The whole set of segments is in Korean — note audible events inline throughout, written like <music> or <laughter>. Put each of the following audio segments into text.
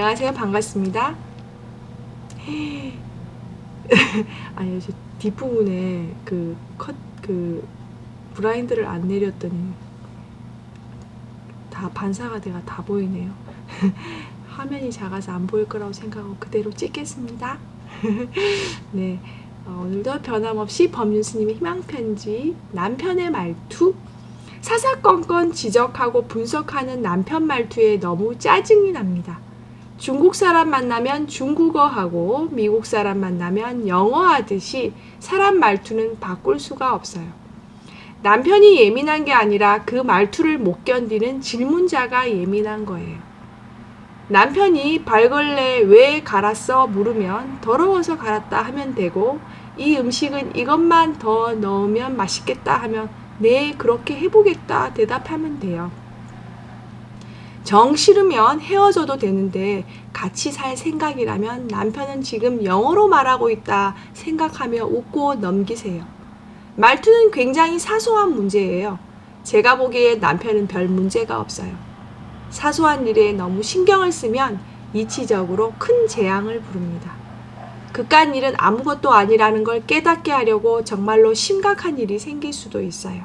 안녕하세요. 반갑습니다. <laughs> 아니, 저 뒷부분에 그 컷, 그 브라인드를 안 내렸더니 다 반사가 돼가 다 보이네요. <laughs> 화면이 작아서 안 보일 거라고 생각하고 그대로 찍겠습니다. <laughs> 네. 어, 오늘도 변함없이 법륜스님의 희망편지, 남편의 말투, 사사건건 지적하고 분석하는 남편 말투에 너무 짜증이 납니다. 중국 사람 만나면 중국어 하고 미국 사람 만나면 영어 하듯이 사람 말투는 바꿀 수가 없어요. 남편이 예민한 게 아니라 그 말투를 못 견디는 질문자가 예민한 거예요. 남편이 발걸레 왜 갈았어 물으면 더러워서 갈았다 하면 되고 이 음식은 이것만 더 넣으면 맛있겠다 하면 네 그렇게 해보겠다 대답하면 돼요. 정 싫으면 헤어져도 되는데 같이 살 생각이라면 남편은 지금 영어로 말하고 있다 생각하며 웃고 넘기세요. 말투는 굉장히 사소한 문제예요. 제가 보기에 남편은 별 문제가 없어요. 사소한 일에 너무 신경을 쓰면 이치적으로 큰 재앙을 부릅니다. 그깟 일은 아무것도 아니라는 걸 깨닫게 하려고 정말로 심각한 일이 생길 수도 있어요.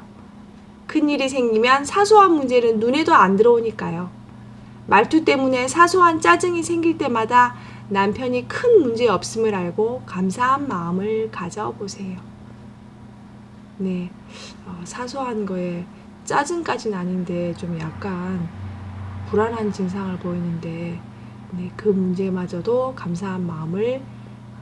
큰 일이 생기면 사소한 문제는 눈에도 안 들어오니까요. 말투 때문에 사소한 짜증이 생길 때마다 남편이 큰 문제 없음을 알고 감사한 마음을 가져보세요. 네, 어, 사소한 거에 짜증까지는 아닌데 좀 약간 불안한 증상을 보이는데 네, 그 문제마저도 감사한 마음을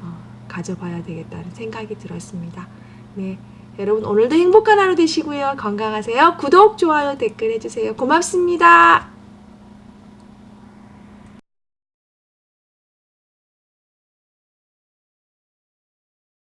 어, 가져봐야 되겠다는 생각이 들었습니다. 네, 여러분 오늘도 행복한 하루 되시고요. 건강하세요. 구독, 좋아요, 댓글 해주세요. 고맙습니다.